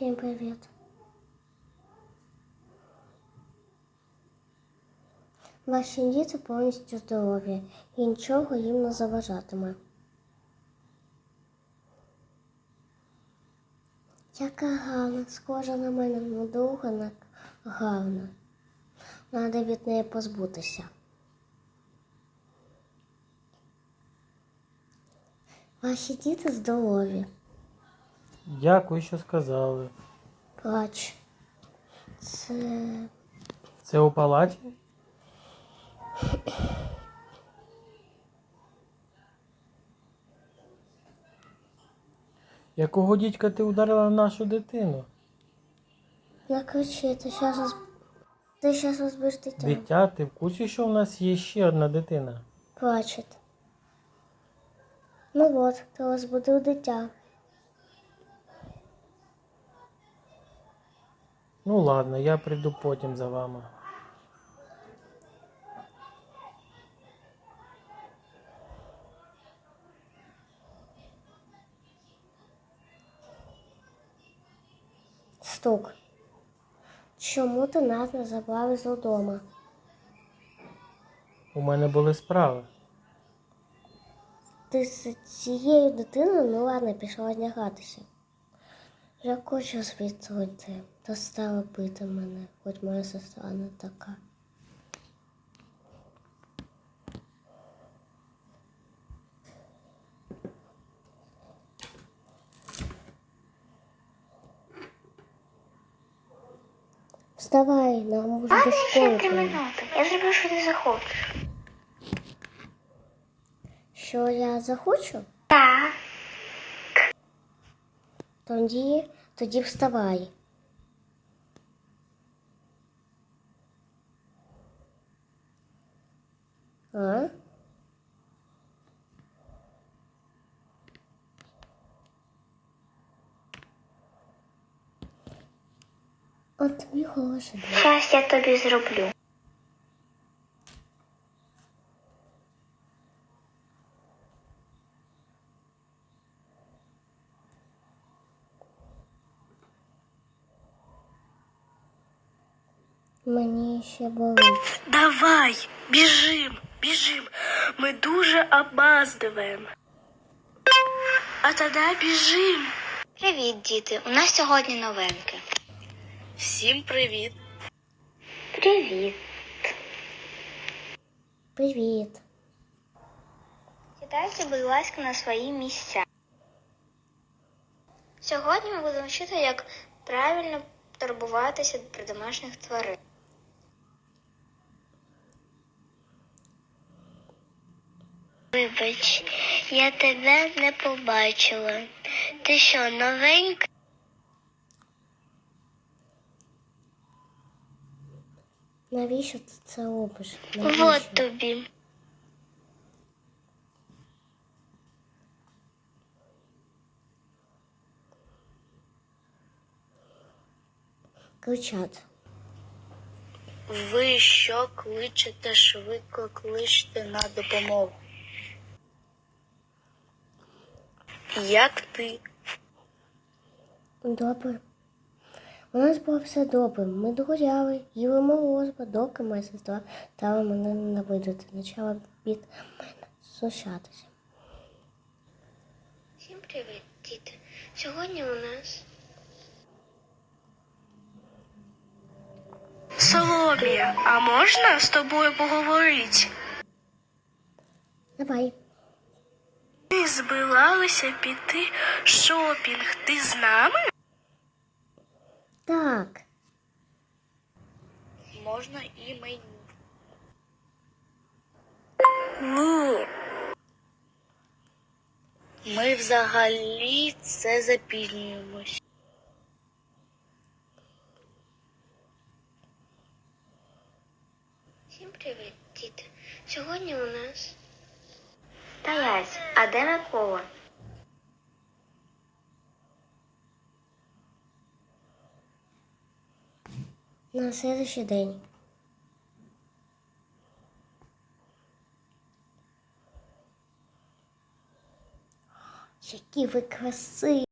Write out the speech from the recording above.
Всім привіт. Ваші діти повністю здорові і нічого їм не заважатиме. Яка гарна, схожа на мене, ну друга на гарна. Надо від неї позбутися. Ваші діти здорові. Дякую, що сказали. Плач. Це Це у палаті? Якого дідька ти ударила нашу дитину? не кричи, ти щас роз... ти щас розбиш дитя. Дитя, ти в курсі, що у нас є ще одна дитина? Плачет. Ну от, ти розбудив дитя. Ну ладно, я прийду потім за вами. Стук. Чому ти нас не забрав з додому? У мене були справи. Ти з цією дитиною, ну ладно, пішла одягатися. Я хочу звідси йти. Достала бити мене, хоч моя сестра не така. Вставай, нам уже до школи. три минути. Я зроблю, що ти захочеш. Що я захочу? Так. Тоді, тоді вставай. А? От гроші. дай. Щас я тобі зроблю. Мені ще болить. Давай, біжим, біжим. Ми дуже опаздуємо. А тоді біжим. Привіт, діти. У нас сьогодні новинки. Всім привіт. Привіт. Привіт. Сідайте, будь ласка, на свої місця. Сьогодні ми будемо вчити, як правильно турбуватися про домашніх тварин. Вибач, я тебе не побачила. Ти що, новенька? Навіщо ти це робиш? Вот тобі. Кричать. Ви що кличете швидко кличте на допомогу. Як ти? Добре. У нас було все добре. Ми гуляли, їли морозиво, доки моя сестра стала мене ненавидити, почала від мене сушатися. Всім привіт, діти. Сьогодні у нас Соломія, а можна з тобою поговорити? Давай. Ми збиралися піти шопінг. Ти з нами? Так. Можна і мені. Ні. Ми взагалі це запізнюємось. Всім привіт, діти. Сьогодні у нас. Стоять, а де Микола? На следующий день. Які ви красиві.